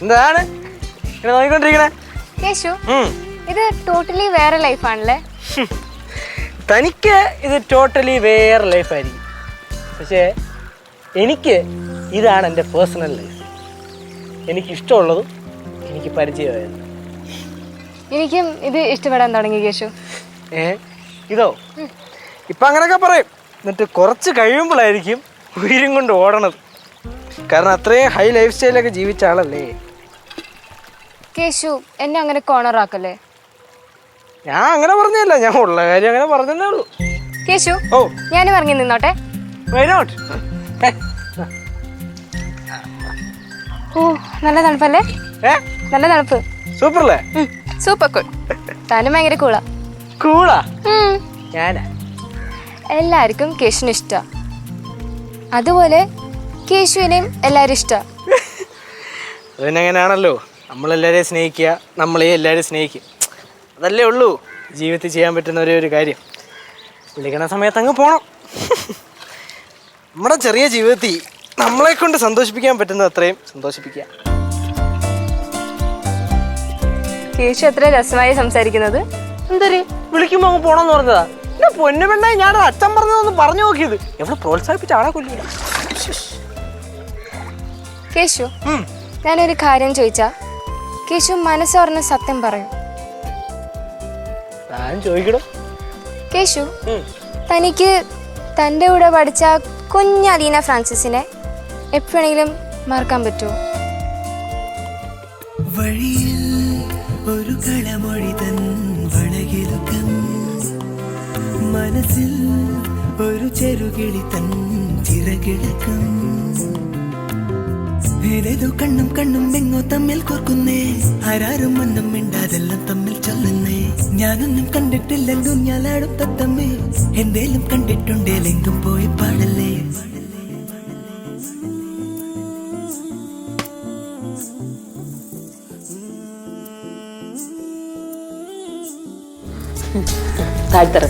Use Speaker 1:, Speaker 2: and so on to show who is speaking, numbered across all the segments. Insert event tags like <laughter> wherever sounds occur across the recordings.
Speaker 1: എന്താണ്? നോക്കിക്കൊണ്ടിരിക്കണേ?
Speaker 2: കേശു ഇത് ടോട്ടലി വേറെ ലൈഫാണല്ലേ
Speaker 1: തനിക്ക് ഇത് ടോട്ടലി വേറെ ലൈഫായിരിക്കും പക്ഷേ എനിക്ക് ഇതാണ് എന്റെ പേഴ്സണൽ ലൈഫ്. എനിക്ക് ഇഷ്ടമുള്ളതും എനിക്ക് പരിചയമായത്
Speaker 2: എനിക്കും ഇത് ഇഷ്ടപ്പെടാൻ തുടങ്ങി കേശു.
Speaker 1: ഏ? ഇതോ? ഇപ്പം അങ്ങനെയൊക്കെ പറയും. എന്നിട്ട് കുറച്ച് കഴിയുമ്പോഴായിരിക്കും ഉയരും കൊണ്ട് ഓടണത്. കാരണം അത്രയും ഹൈ ലൈഫ് സ്റ്റൈലൊക്കെ ജീവിച്ച ആളല്ലേ?
Speaker 2: കേശു എന്നെ അങ്ങനെ കോണറാക്കല്ലേ
Speaker 1: ഞാൻ അങ്ങനെ പറഞ്ഞല്ല ഞാൻ ഉള്ള കാര്യം അങ്ങനെ പറഞ്ഞതേ ഉള്ളൂ.
Speaker 2: കേശു
Speaker 1: ഓ.
Speaker 2: ഞാൻ ഇറങ്ങി നിന്നോട്ടെ.
Speaker 1: വൈ നോട്ട്
Speaker 2: ഓ നല്ല തണുപ്പല്ലേ? നല്ല തണുപ്പ്.
Speaker 1: സൂപ്പറല്ലേ?
Speaker 2: സൂപ്പർ കൂൾ താനും ഭയങ്കര കൂളാ.
Speaker 1: കൂളാ? ഞാനാ?
Speaker 2: എല്ലാവർക്കും കേശുവിന് ഇഷ്ടാ. അതുപോലെ കേശുവിനെയും എല്ലാവരും ഇഷ്ടാ.
Speaker 1: നമ്മളെല്ലാരെയും അങ്ങനെയാണല്ലോ നമ്മളെല്ലാവരെയും സ്നേഹിക്കുക നമ്മളെ എല്ലാവരും സ്നേഹിക്കും അതല്ലേ ഉള്ളൂ. ജീവിതത്തിൽ ചെയ്യാൻ പറ്റുന്ന ഒരേ ഒരു കാര്യം. വിളിക്കണ സമയത്ത് അങ്ങ് പോണം. നമ്മുടെ ചെറിയ ജീവിതത്തിൽ നമ്മളെ കൊണ്ട് സന്തോഷിപ്പിക്കാൻ പറ്റുന്ന അത്രയും സന്തോഷിപ്പിക്കുക.
Speaker 2: കേശു എത്ര രസമായി സംസാരിക്കുന്നത്.
Speaker 1: എന്തൊരു? വിളിക്കുമ്പോ അങ്ങ് പോണെന്ന് പറഞ്ഞതാ. എന്നെ പൊന്നു പെണ്ണായി ഞാൻ അച്ഛൻ പറഞ്ഞതൊന്ന് പറഞ്ഞു നോക്കിയത്. എവിടെ പ്രോത്സാഹിപ്പിച്ച ആളെ കൊല്ലില്ല
Speaker 2: കേശു ഞാനൊരു കാര്യം ചോദിച്ചാ. കേശു മനസ്സോർന്ന് സത്യം പറയും.
Speaker 1: ഞാൻ ചോദിക്കണം
Speaker 2: കേശു തനിക്ക് തന്റെ കൂടെ പഠിച്ച കുഞ്ഞ് അലീന ഫ്രാൻസിസിനെ എപ്പോഴെങ്കിലും മറക്കാൻ പറ്റുമോ?
Speaker 3: വഴിയിൽ ഒരു കളമൊഴി തൻ വളകിലുക്കം മനസ്സിൽ ഒരു ചെറുകിളി തൻ ചിറകിളക്കം. ഏതേതോ കണ്ണും കണ്ണും എങ്ങോ തമ്മിൽ കോർക്കുന്നേ. ആരാരും ഒന്നും മിണ്ടാതെല്ലാം തമ്മിൽ ചൊല്ലുന്നേ. ഞാനൊന്നും കണ്ടിട്ടില്ലെങ്കും ഞാലാടും തത്തമ്മേ എന്തേലും കണ്ടിട്ടുണ്ടേലെങ്കും പോയി പാടല്ലേ.
Speaker 4: താഴ്ത്തറ.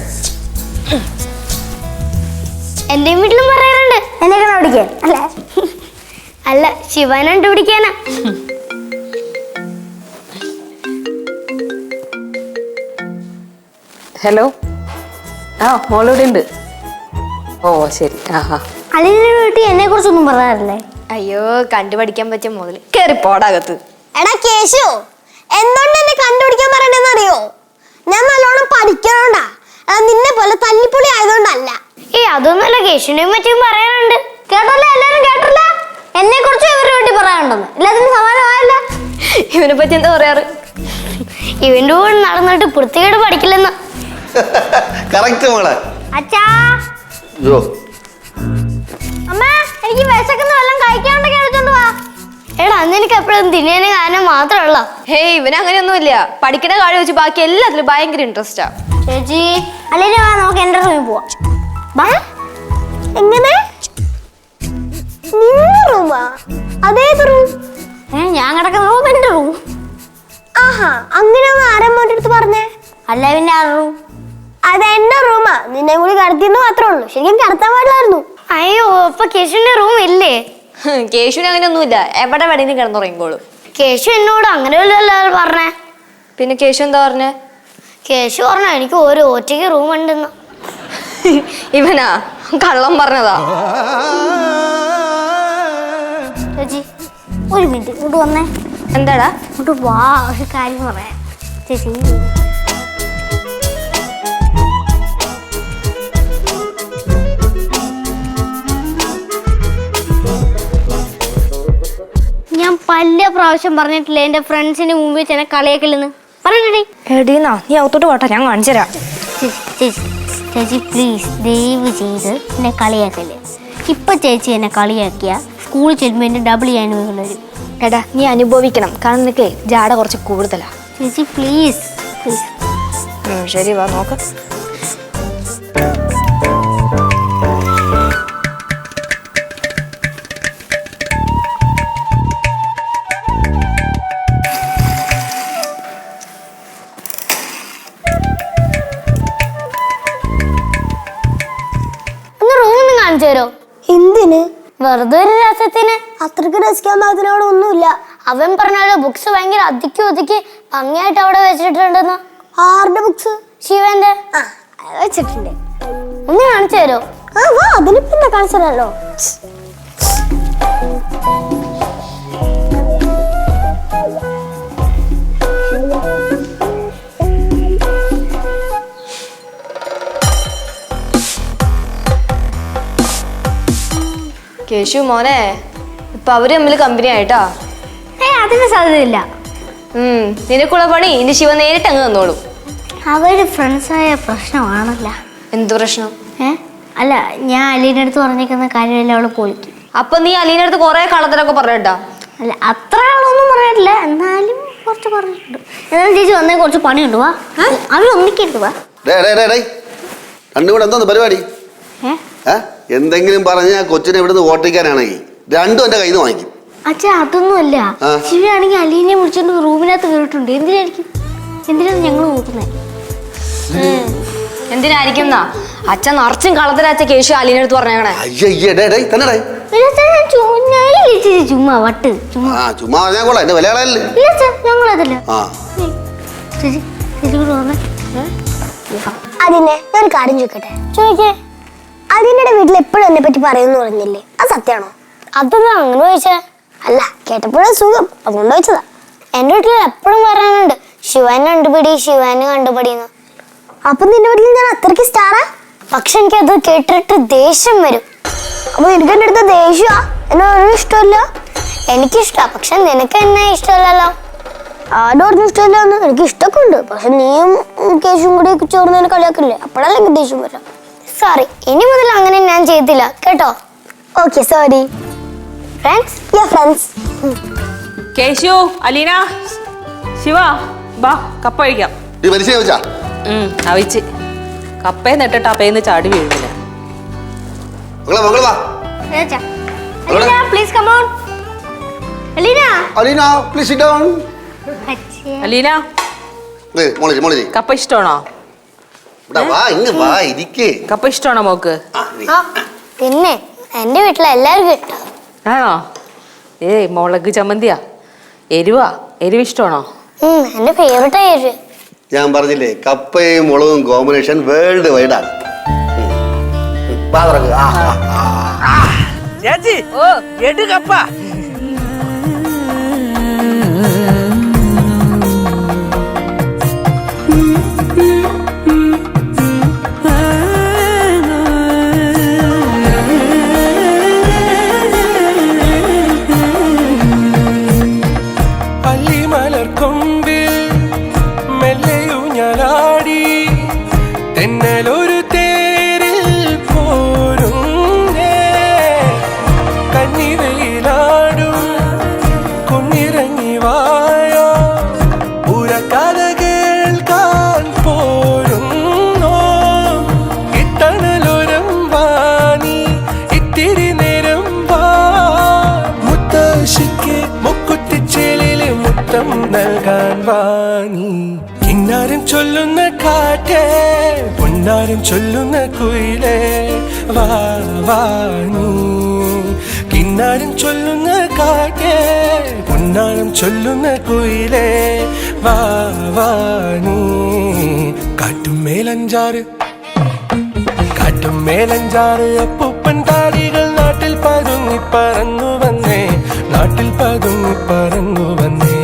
Speaker 5: എന്റെ വീട്ടിലും പറയാറുണ്ട്. എന്നെ കണ്ടുപിടിക്കാൻ അല്ല? അല്ല ശിവനെ കണ്ടുപിടിക്കാനാ.
Speaker 4: ഹലോ. ആ മോളിവിടെ ഉണ്ട് ഓ ശരി. ആ ആ.
Speaker 5: അലിന്റെ വീട്ടിൽ എന്നെ കുറിച്ചൊന്നും പറയാറില്ലേ?
Speaker 2: അയ്യോ കണ്ടുപഠിക്കാൻ പറ്റിയ മുതൽ കേറി പോടാകത്ത്
Speaker 5: എടാ കേശു എന്തുകൊണ്ട് എന്നെ കണ്ടുപിടിക്കാൻ പറയണെന്ന് അറിയോ? ഞാൻ നല്ലോണം പഠിക്കണോണ്ടാ. അത് നിന്നെ പോലെ തല്ലിപ്പൊളി ആയതുകൊണ്ടല്ല. ഏ അതൊന്നുമല്ല കേശുവിനെയും പറ്റിയും പറയാനുണ്ട് കേട്ടല്ലോ എല്ലാരും കേട്ടല്ലോ? എന്നെ കുറിച്ച് ഇവരുടെ വീട്ടിൽ പറയാനുണ്ടെന്ന്. എല്ലാത്തിനും സമാനമായല്ല.
Speaker 2: ഇവനെ പറ്റി എന്താ പറയാറ്?
Speaker 5: ഇവന്റെ കൂടെ നടന്നിട്ട് വൃത്തികേട് പഠിക്കില്ലെന്ന്.
Speaker 6: കറക്റ്റ് മോളെ.
Speaker 5: അച്ഛാ.
Speaker 6: അയ്യോ
Speaker 5: അമ്മ എനിക്ക് വിശക്കുന്ന വല്ലതും കഴിക്കാണ്ടെങ്കിൽ എടുത്തോണ്ട് വാ. എടാ നിനക്ക് എപ്പോഴും തിന്നേനെ കാരണം മാത്രമല്ല
Speaker 2: ഹേയ് ഇവന് അങ്ങനെയൊന്നുമില്ല പഠിക്കണ കാര്യം വെച്ച് ബാക്കി എല്ലാത്തിലും ഭയങ്കര ഇൻട്രസ്റ്റാ
Speaker 5: ചേച്ചി അല്ലെങ്കിൽ വാ നമുക്ക് എന്റെ റൂമിൽ പോവാം. വാ ഞാൻ കിടക്കുന്ന റൂം എന്റെ റൂം ആഹാ അങ്ങനെ ഒന്ന് ആരമ്മോന്റെ അടുത്ത് പറഞ്ഞേ? അല്ല പിന്നെ ആ റൂം. അത് എന്റെ റൂമാ? നിന്നെ കൂടി കടത്തിന്ന് മാത്രമേ ഉള്ളൂ. ശരിക്കും കടത്താൻ പാടില്ലായിരുന്നു. അയ്യോ ഇപ്പൊ കേശുവിന്റെ റൂം ഇല്ലേ?
Speaker 2: കേശുവിന് അങ്ങനെയൊന്നുമില്ല എവിടെ വേണമെങ്കിലും കിടന്നുറങ്ങിക്കോളും.
Speaker 5: കേശു എന്നോട് അങ്ങനെ വല്ലല്ലോ പറഞ്ഞേ?
Speaker 2: പിന്നെ കേശു എന്താ പറഞ്ഞേ?
Speaker 5: കേശു പറഞ്ഞു എനിക്ക് ഒരു ഒറ്റയ്ക്ക് റൂം ഉണ്ടെന്ന്
Speaker 2: ഇവനാ കള്ളം പറഞ്ഞതാ. <laughs>
Speaker 5: ഒരു മിനിറ്റ് ഇങ്ങോട്ട് വന്നേ.
Speaker 2: എന്താടാ?
Speaker 5: ഇങ്ങോട്ട് വാ ഒരു കാര്യം പറയാം. ചേച്ചി. ഞാൻ പല പ്രാവശ്യം പറഞ്ഞിട്ടില്ല എന്റെ ഫ്രണ്ട്സിന്റെ മുമ്പിൽ വെച്ച് എന്നെ കളിയാക്കില്ലെന്ന് പറഞ്ഞിട്ടേ
Speaker 2: എടീന്നാ നീ അകത്തോട്ട് പോട്ടെ ഞാൻ കാണിച്ചുതരാം
Speaker 5: ചേച്ചി ചേച്ചി പ്ലീസ് ദയവ് ചെയ്ത് എന്നെ കളിയാക്കല്ലേ. ഇപ്പൊ ചേച്ചി എന്നെ കളിയാക്കിയ സ്കൂളിൽ ചെല്ലുമ്പോൾ എന്റെ ഡബിൾ ചെയ്യാൻ വരും.
Speaker 2: എടാ നീ അനുഭവിക്കണം. കാരണം നിനക്ക് ജാട കുറച്ച് കൂടുതലാണ്
Speaker 5: ചേച്ചി പ്ലീസ് പ്ലീസ്
Speaker 2: ശരി വാ നോക്ക്.
Speaker 5: എന്തിന്? വെറുതെ ഒരു രസത്തിന് അത്രയ്ക്ക് രസിക്കാൻ പാകത്തിന് അവിടെ ഒന്നുമില്ല. അവൻ പറഞ്ഞാലോ ബുക്സ് ഭയങ്കര അതിക്കി ഒതുക്കി ഭംഗിയായിട്ട് അവിടെ വെച്ചിട്ടുണ്ടെന്ന് ആരുടെ ബുക്സ് ശിവന്റെ? വെച്ചിട്ടുണ്ട്. ഒന്ന് കാണിച്ചു തരോ ആ വാ അതിനിപ്പോ കാണിച്ചു തരാലോ
Speaker 2: കേശു മോനെ ഇപ്പൊ അവർ തമ്മിൽ കമ്പനി ആയിട്ടാ?
Speaker 5: ഏ അതിന് സാധ്യതയില്ല.
Speaker 2: ഉം നിനക്കുള്ള പണി ഇനി ശിവ നേരിട്ട് അങ്ങ് തന്നോളൂ.
Speaker 5: അവർ ഫ്രണ്ട്സായ പ്രശ്നമാണല്ല.
Speaker 2: എന്ത് പ്രശ്നം?
Speaker 5: ഏ? അല്ല ഞാൻ അലീന്റെ അടുത്ത് പറഞ്ഞിരിക്കുന്ന കാര്യമെല്ലാം അവൾ പൊളിക്കും
Speaker 2: അപ്പൊ നീ അലീന്റെ അടുത്ത് കൊറേ കളത്തിലൊക്കെ പറഞ്ഞിട്ടാ?
Speaker 5: അല്ല അത്ര ആളൊന്നും പറഞ്ഞിട്ടില്ല. എന്നാലും കുറച്ച് പറഞ്ഞിട്ടുണ്ട്. എന്നാലും ചേച്ചി വന്നേ കുറച്ച് പണിയുണ്ട് വാ. അവർ ഒന്നിക്കരുത് വാ.
Speaker 6: ഡേ ഡേ ഡേ ഡേ രണ്ടും കൂടെ എന്തോന്ന് പരിപാടി?
Speaker 5: ഏ?
Speaker 6: ഏ എന്തെങ്കിലും പറഞ്ഞ കൊച്ചിനെ ഇവിടുന്ന് ഓട്ടിക്കാനാണെങ്കിൽ രണ്ടും എന്റെ കയ്യിൽ നിന്ന് വാങ്ങിക്കും.
Speaker 5: അച്ഛാ അതൊന്നുമല്ല.
Speaker 6: ആ.
Speaker 5: ശിവയാണെങ്കിൽ അലീനെ വിളിച്ചോണ്ട് റൂമിനകത്ത് കയറിയിട്ടുണ്ട് എന്തിനായിരിക്കും? എന്തിനാണ് ഞങ്ങൾ നോക്കുന്നത്
Speaker 2: എന്തിനായിരിക്കും എന്നാ അച്ഛൻ നിറച്ചും കള്ളത്തരാച്ച കേശു അലീനെ അടുത്ത് പറഞ്ഞേക്കണേ.
Speaker 6: അയ്യേ അയ്യേ ഡേ ഡേ തന്നെ ഡേ
Speaker 5: ചുമ്മാ വട്ട് ചുമ്മാ.
Speaker 6: ആ ചുമ്മാ പറഞ്ഞാൽ കൊള്ളാം. എന്റെ വില കളയല്ലേ
Speaker 5: ഇല്ല അച്ഛാ ഞങ്ങളതല്ല.
Speaker 6: ആ.
Speaker 7: അതിനെ ഒരു കാര്യം ചോദിക്കട്ടെ? ചോദിക്കേ അതിന്റെ വീട്ടിൽ എപ്പോഴും എന്നെ പറ്റി പറയുന്നു പറഞ്ഞില്ലേ? അത് സത്യമാണോ?
Speaker 5: അതെന്താ അങ്ങനെ ചോദിച്ചേ?
Speaker 7: അല്ല കേട്ടപ്പോഴും സുഖം. അതുകൊണ്ട് ചോദിച്ചതാ.
Speaker 5: എന്റെ വീട്ടിൽ എപ്പോഴും പറയാനുണ്ട് ശിവനെ കണ്ടുപിടി ശിവന് കണ്ടുപിടിന്ന്
Speaker 7: അപ്പൊ നിന്റെ വീട്ടിൽ ഞാൻ അത്രയ്ക്ക് സ്റ്റാറാ?
Speaker 5: പക്ഷെ എനിക്ക് എനിക്കത് കേട്ടിട്ട് ദേഷ്യം വരും.
Speaker 7: അപ്പൊ എനിക്ക് എന്റെ അടുത്ത് ദേഷ്യമാ എന്നെ ഒരു ഇഷ്ടമല്ല?
Speaker 5: എനിക്കിഷ്ടാ പക്ഷെ നിനക്ക് എന്നെ ഇഷ്ടമല്ലല്ലോ?
Speaker 7: ആരോടും ഇഷ്ടമല്ല എനിക്ക് ഇഷ്ടമൊക്കെ ഉണ്ട്. പക്ഷെ നീയും കേശും കൂടി ചോർന്ന് എന്നെ കളിയാക്കില്ലേ? അപ്പോഴല്ലേ എനിക്ക് ദേഷ്യം വരാം.
Speaker 5: സോറി ഇനി മുതൽ അങ്ങനെ ഞാൻ ചെയ്തില്ല കേട്ടോ?
Speaker 7: Okay sorry
Speaker 5: friends
Speaker 7: yeah friends
Speaker 4: Keshu Aleena Shiva ബാ കപ്പ കഴിക്കാം.
Speaker 6: ഈ മനുഷ്യ ചോദിച്ചാ
Speaker 4: ഉം, അവിച്ച് കപ്പേന്ന് ഇട്ടിട്ട് അപ്പേന്ന് ചാടി വീഴുന്നില്ല.
Speaker 6: മകളെ മകളെ വാ.
Speaker 5: Aleena please come on Aleena.
Speaker 6: Aleena please sit down
Speaker 4: Aleena?
Speaker 6: ദേ മോളി മോളി
Speaker 4: കപ്പ ഇഷ്ടമാണോ?
Speaker 6: ഇവിടെ വാ ഇങ്ങ് വാ ഇരിക്കേ.
Speaker 4: കപ്പ ഇഷ്ടമാണോ മോക്ക്?
Speaker 6: ആ നീ.
Speaker 5: ആ പിന്നെ എന്റെ വീട്ടിൽ എല്ലാവർക്കും ഇഷ്ടം.
Speaker 4: ആണോ? ഏയ് മുളക് ചമ്മന്തിയാ. എരിവാ. എരിവ് ഇഷ്ടമാണോ?
Speaker 5: ഉം, എന്റെ ഫേവറേറ്റ് ആയിരുന്നു
Speaker 6: ഞാൻ പറഞ്ഞില്ലേ കപ്പയും മുളകും കോമ്പിനേഷൻ വേൾഡ് വൈഡ് ആണ്. തുറക്ക്. ആ, ആ, ആ.
Speaker 1: ചേച്ചി എട് കപ്പ.
Speaker 8: ചൊല്ലുന്ന കാറ്റേ പൊന്നാരം ചൊല്ലുന്ന കുയിലേ വാ വാണി കിന്നാരം ചൊല്ലുന്ന കാറ്റേ പൊന്നാരം ചൊല്ലുന്ന കുയിലേ വാ കാറ്റും മേലഞ്ചാറ് കാറ്റും മേലഞ്ചാറ് അപ്പൂപ്പൻ താടികൾ നാട്ടിൽ പതുങ്ങി പറന്നു വന്നേ നാട്ടിൽ പതുങ്ങി പറന്നു വന്നേ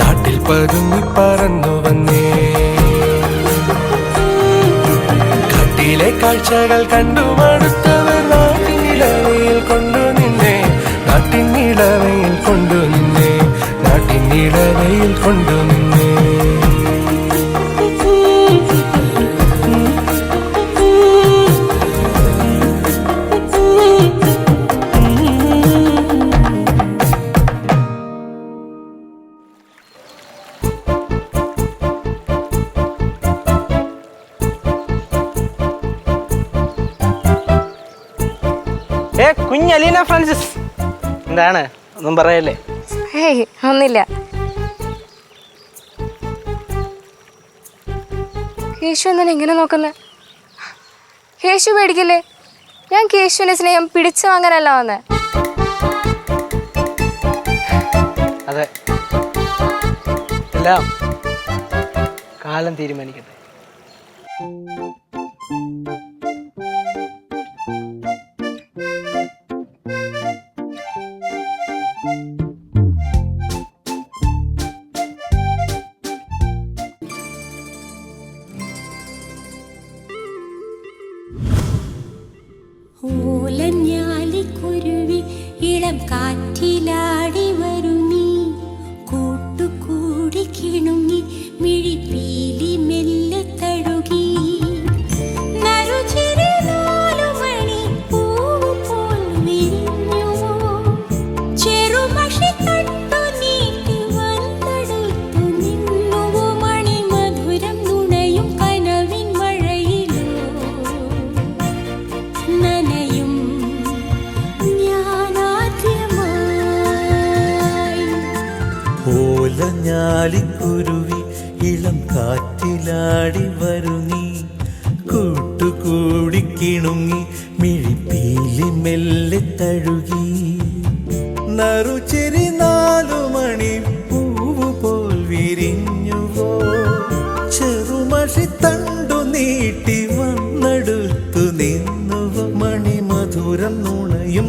Speaker 8: നാട്ടിൽ പതുങ്ങി പറന്നു വന്നേ.
Speaker 1: காட்சிகள் கண்டு എന്താണ്? ഒന്നും പറയല്ലേ?
Speaker 2: ഒന്നില്ല കേശു എന്നാണ് ഇങ്ങനെ നോക്കുന്നത് കേശു പേടിക്കില്ലേ?
Speaker 9: ഞാൻ കേശുവിന്റെ സ്നേഹം പിടിച്ചു വാങ്ങാനല്ല വന്നേ.
Speaker 10: അതെ. എല്ലാം കാലം തീരുമാനിക്കട്ടെ.
Speaker 11: ഓലഞ്ഞാലിക്കുരുവി ഇളം കാറ്റിലാടി വരുങ്ങി കൂട്ടുകൂടി കിണുങ്ങി മിഴിപ്പീലി മെല്ലെ തഴുകി. നറുചെരി
Speaker 12: നാലു മണി പൂവ് പോൽ വിരിഞ്ഞുവോ. ചെറുമഷി തണ്ടു നീട്ടി വന്നെടുത്തു നിന്നുവോ. മണിമധുരം നുണയും